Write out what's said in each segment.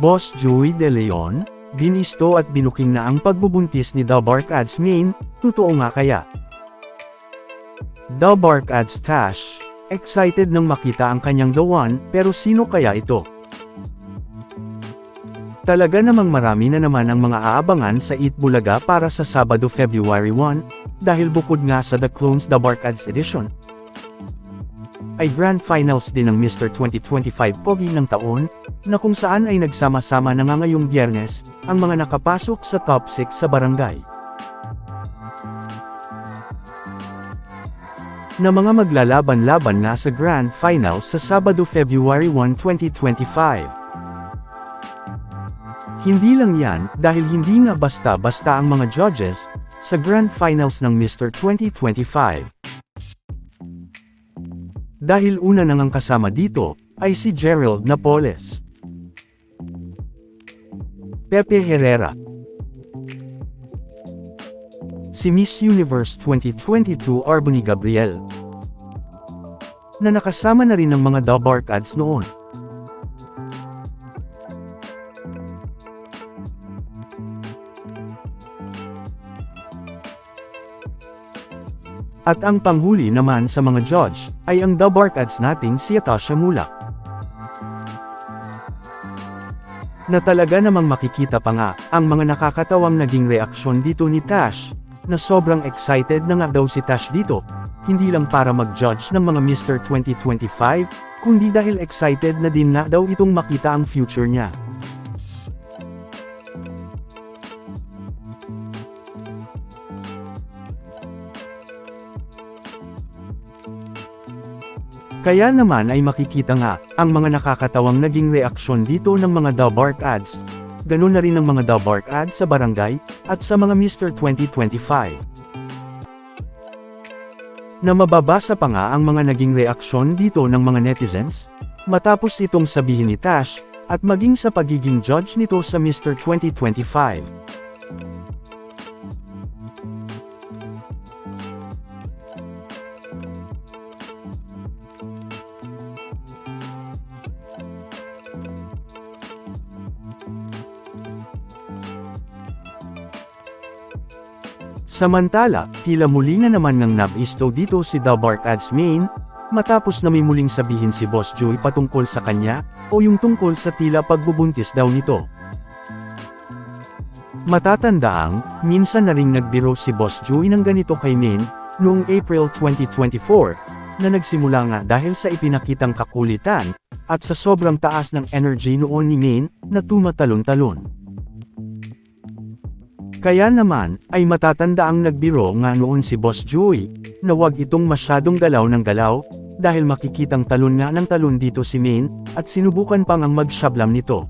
Boss Joey De Leon, binisto at binuking na ang pagbubuntis ni The Bark Ads Main, totoo nga kaya? The Bark Ads Tash, excited nang makita ang kanyang the one, pero sino kaya ito? Talaga namang marami na naman ang mga aabangan sa Eat Bulaga para sa Sabado February 1, dahil bukod nga sa The Clones The Bark Ads Edition, ay Grand Finals din ng Mr. 2025 Pogi ng taon, na kung saan ay nagsama-sama na nga ngayong biyernes, ang mga nakapasok sa top 6 sa barangay. Na mga maglalaban-laban na sa Grand Finals sa Sabado February 1, 2025. Hindi lang yan, dahil hindi nga basta-basta ang mga judges, sa Grand Finals ng Mr. 2025. Dahil una nang ang kasama dito, ay si Gerald Napoles. Pepe Herrera. Si Miss Universe 2022 Arbony Gabriel. Na nakasama na rin ng mga The Bark ads noon. At ang panghuli naman sa mga judge, ay ang The Bark ads nating si Atasha Mulak. Na talaga namang makikita pa nga, ang mga nakakatawang naging reaksyon dito ni Tash, na sobrang excited na nga daw si Tash dito, hindi lang para mag-judge ng mga Mr. 2025, kundi dahil excited na din na daw itong makita ang future niya. Kaya naman ay makikita nga, ang mga nakakatawang naging reaksyon dito ng mga The Bark ads. Ganun na rin ang mga The Bark ads sa barangay, at sa mga Mr. 2025. Na mababasa pa nga ang mga naging reaksyon dito ng mga netizens, matapos itong sabihin ni Tash, at maging sa pagiging judge nito sa Mr. 2025. Samantala, tila muli na naman ng nabisto dito si Bark Ads Main, matapos na may muling sabihin si Boss Joy patungkol sa kanya, o yung tungkol sa tila pagbubuntis daw nito. Matatandaang, minsan na ring nagbiro si Boss Joy ng ganito kay Main, noong April 2024, na nagsimula nga dahil sa ipinakitang kakulitan, at sa sobrang taas ng energy noon ni Main, na tumatalon-talon. Kaya naman, ay matatanda ang nagbiro nga noon si Boss Joey, na wag itong masyadong galaw ng galaw, dahil makikitang talon nga ng talon dito si Main, at sinubukan pang ang magshablam nito.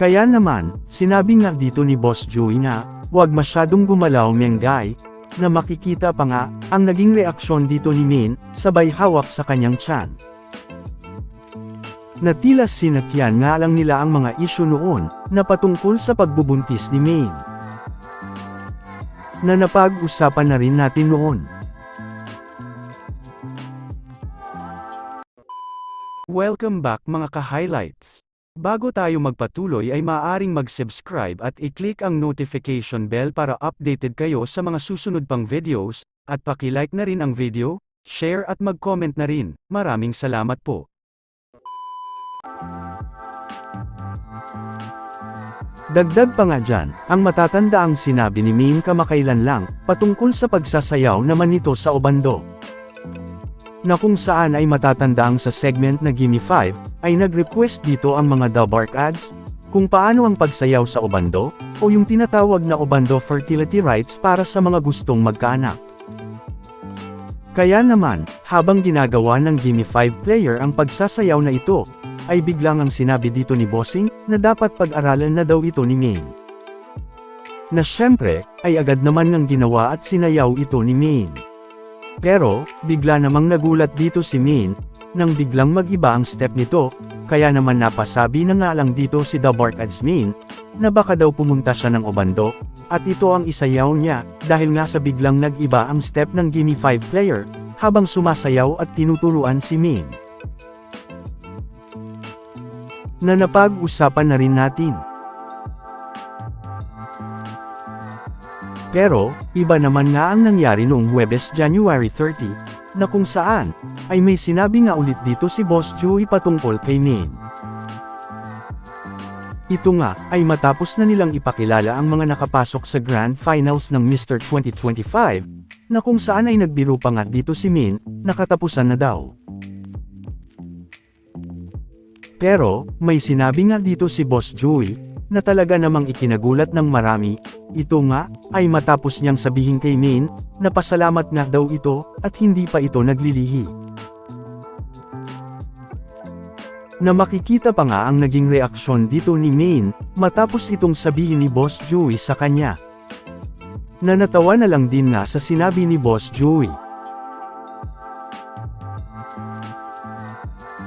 Kaya naman, sinabi nga dito ni Boss Joey na, wag masyadong gumalaw Mengay, na makikita pa nga, ang naging reaksyon dito ni Main, sabay hawak sa kanyang tiyan. Na tila sinakyan nga lang nila ang mga isyu noon, na patungkol sa pagbubuntis ni Maine. Na napag-usapan na rin natin noon. Welcome back mga ka-highlights. Bago tayo magpatuloy ay maaaring mag-subscribe at i-click ang notification bell para updated kayo sa mga susunod pang videos, at paki-like na rin ang video, share at mag-comment na rin. Maraming salamat po. Dagdag pa nga dyan, ang matatanda ang sinabi ni Meme kamakailan lang, patungkol sa pagsasayaw naman nito sa Obando. Na kung saan ay matatanda ang sa segment na Gimme 5, ay nag-request dito ang mga The Bark ads, kung paano ang pagsayaw sa Obando, o yung tinatawag na Obando fertility rights para sa mga gustong magkaanak. Kaya naman, habang ginagawa ng Gimme 5 player ang pagsasayaw na ito, ay biglang ang sinabi dito ni Bossing, na dapat pag-aralan na daw ito ni Maine. Na syempre, ay agad naman ng ginawa at sinayaw ito ni Maine. Pero, bigla namang nagulat dito si Maine, nang biglang mag-iba ang step nito, kaya naman napasabi na nga lang dito si The Bark Ads Maine, na baka daw pumunta siya ng Obando, at ito ang isayaw niya, dahil nga sa biglang nag-iba ang step ng Gimme 5 player, habang sumasayaw at tinuturuan si Maine. Na napag-usapan na rin natin. Pero, iba naman nga ang nangyari noong Huwebes January 30, na kung saan, ay may sinabi nga ulit dito si Boss Joey patungkol kay Maine. Ito nga, ay matapos na nilang ipakilala ang mga nakapasok sa Grand Finals ng Mr. 2025, na kung saan ay nagbiro pa nga dito si Min, nakatapusan na daw. Pero, may sinabi nga dito si Boss Joey, na talaga namang ikinagulat ng marami, ito nga, ay matapos niyang sabihin kay Min, na pasalamat nga daw ito, at hindi pa ito naglilihi. Na makikita pa nga ang naging reaksyon dito ni Maine, matapos itong sabihin ni Boss Joey sa kanya. Na natawa na lang din nga sa sinabi ni Boss Joey.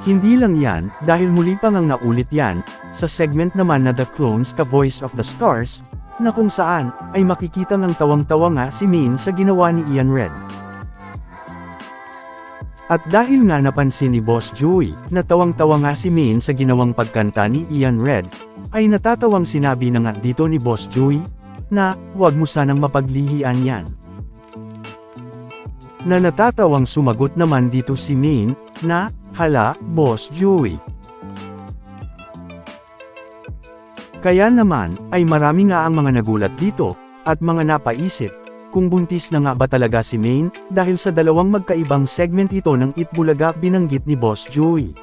Hindi lang yan, dahil muli pa ngang naulit yan, sa segment naman na The Clones The Voice of the Stars, na kung saan, ay makikita ngang tawang-tawa nga si Min sa ginawa ni Ian Red. At dahil nga napansin ni Boss Joey, na tawang-tawa nga si Min sa ginawang pagkanta ni Ian Red, ay natatawang sinabi na nga dito ni Boss Joey, na, huwag mo sanang mapaglihian yan. Na natatawang sumagot naman dito si Min, na, hala, Boss Joey. Kaya naman, ay marami nga ang mga nagulat dito, at mga napaisip, kung buntis na nga ba talaga si Maine, dahil sa dalawang magkaibang segment ito ng Itbulaga binanggit ni Boss Joey.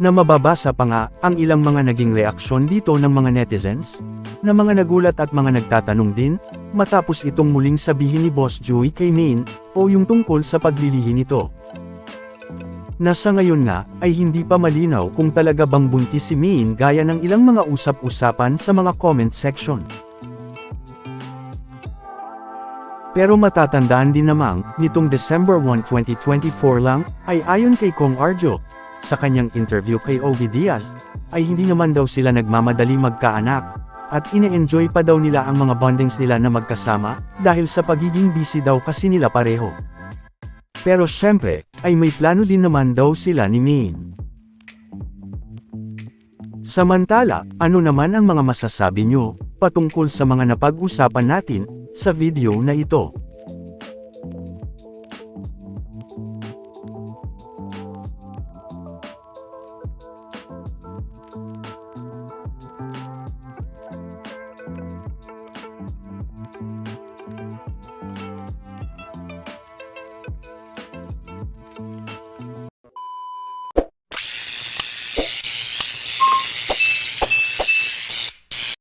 Na mababasa pa nga, ang ilang mga naging reaksyon dito ng mga netizens, na mga nagulat at mga nagtatanong din, matapos itong muling sabihin ni Boss Joey kay Maine, o yung tungkol sa paglilihi nito. Nasa ngayon nga, ay hindi pa malinaw kung talaga bang buntis si Maine gaya ng ilang mga usap-usapan sa mga comment section. Pero matatandaan din namang, nitong December 1, 2024 lang, ay ayon kay Kong Arjo, sa kanyang interview kay Ovi Diaz, ay hindi naman daw sila nagmamadali magkaanak, at ine-enjoy pa daw nila ang mga bondings nila na magkasama, dahil sa pagiging busy daw kasi nila pareho. Pero syempre, ay may plano din naman daw sila ni Min. Samantala, ano naman ang mga masasabi nyo, patungkol sa mga napag-usapan natin, sa video na ito.